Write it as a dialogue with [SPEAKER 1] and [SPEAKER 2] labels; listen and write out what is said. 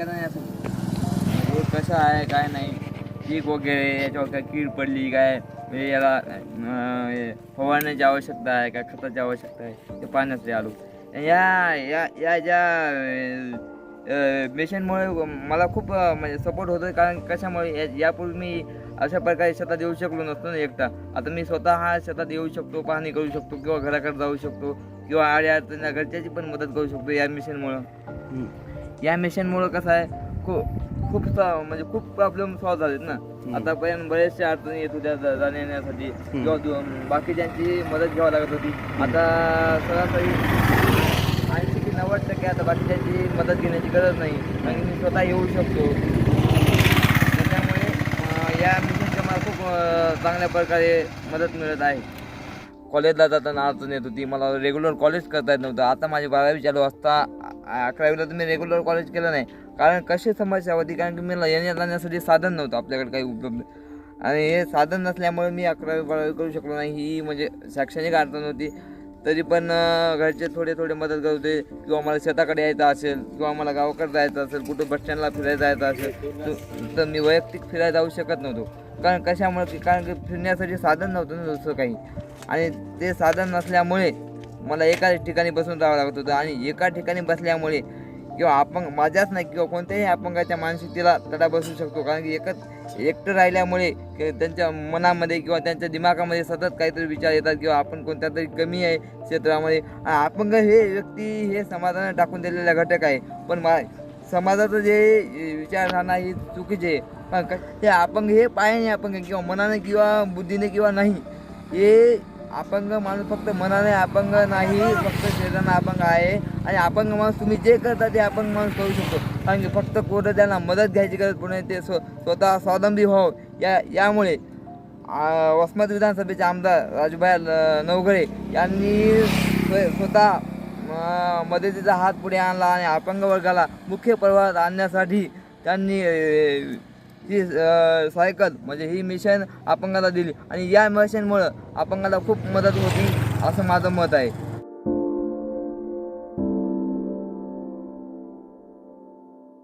[SPEAKER 1] करा नाही असं रोड कसा आहे काय नाही। पीक वगैरे याच्यावर काय कीड पडली काय। याला हे फवारण्याची आवश्यकता आहे काय खताची आवश्यकता आहे ते पाहण्यासाठी आलो। या या या ज्या मिशनमुळे मला खूप म्हणजे सपोर्ट होतो कारण कशामुळे या- यापूर्वी मी अशा प्रकारे शेतात येऊ शकलो नसतो ना एकटा. आता मी स्वतः हा शेतात येऊ शकतो पाहणी करू शकतो किंवा घराकडे जाऊ शकतो किंवा आड्या घरच्याची पण मदत करू शकतो या मिशनमुळं. या मिशनमुळं कसं आहे खूप खूप सा- म्हणजे खूप प्रॉब्लेम सॉल्व्ह झालेत ना. आतापर्यंत बरेचशा अडचणी येत होत्या जाण्या येण्यासाठी किंवा बाकीच्यांची मदत घ्यावी लागत होती. आता सरासरी ऐंशी ते नव्वद टक्के आता बाकीच्यांची मदत घेण्याची गरज नाही कारण मी स्वतः येऊ शकतो. त्याच्यामुळे या मिशनच्या मला खूप चांगल्या प्रकारे मदत मिळत आहे. कॉलेजला जाताना अडचण येत होती. मला रेग्युलर कॉलेज करता येत नव्हतं. आता माझी बारावी चालू असता अकरावीला तर मी रेग्युलर कॉलेज केलं नाही. कारण कशी समस्या होती? कारण की मला येण्या जाण्यासाठी साधन नव्हतं आपल्याकडे काही उपलब्ध. आणि हे साधन नसल्यामुळे मी अकरावी बारावी करू शकलो नाही. ही म्हणजे शैक्षणिक अडचण होती. तरी पण घरचे थोडे थोडे मदत करत होते. किंवा मला शेताकडे यायचं असेल किंवा मला गावाकडे जायचं असेल कुठं बस स्टँडला फिरायला जायचं असेल तर मी वैयक्तिक फिरायला जाऊ शकत नव्हतो. कारण कशामुळे की कारण की फिरण्यासाठी साधन नव्हतं ना दुसरं काही. आणि ते साधन नसल्यामुळे मला एकाच ठिकाणी बसून राहावं लागत होतं. आणि एका ठिकाणी बसल्यामुळे किंवा अपंग माझ्याच नाही किंवा कोणत्याही अपंगाच्या मानसिकतेला तडा बसू शकतो. कारण की एकच एकटं राहिल्यामुळे त्यांच्या मनामध्ये किंवा त्यांच्या दिमागामध्ये सतत काहीतरी विचार येतात किंवा आपण कोणत्या तरी कमी आहे क्षेत्रामध्ये. अपंग हे व्यक्ती हे समाजाने टाकून दिलेला घटक आहे. पण मा समाजाचं जे विचारधारणा ही चुकीची आहे. हे अपंग हे पायाने अपंग किंवा मनाने किंवा बुद्धीने किंवा नाही. हे अपंग माणूस फक्त मनाने अपंग नाही फक्त शरीराने अपंग आहे. आणि अपंग माणूस तुम्ही जे करता ते अपंग माणूस करू शकतो. कारण की फक्त कोणतं त्यांना मदत घ्यायची गरज पडणे ते स्व स्वतः स्वावलंबी व्हावं. या यामुळे वसमत विधानसभेचे आमदार राजूभाई नवघरे यांनी स्वतः मदतीचा हात पुढे आणला आणि अपंग वर्गाला मुख्य प्रवाहात आणण्यासाठी त्यांनी ही सायकल म्हणजे ही मिशन अपंगाला दिली. आणि या मिशनमुळं अपंगाला खूप मदत होती असं माझं मत आहे.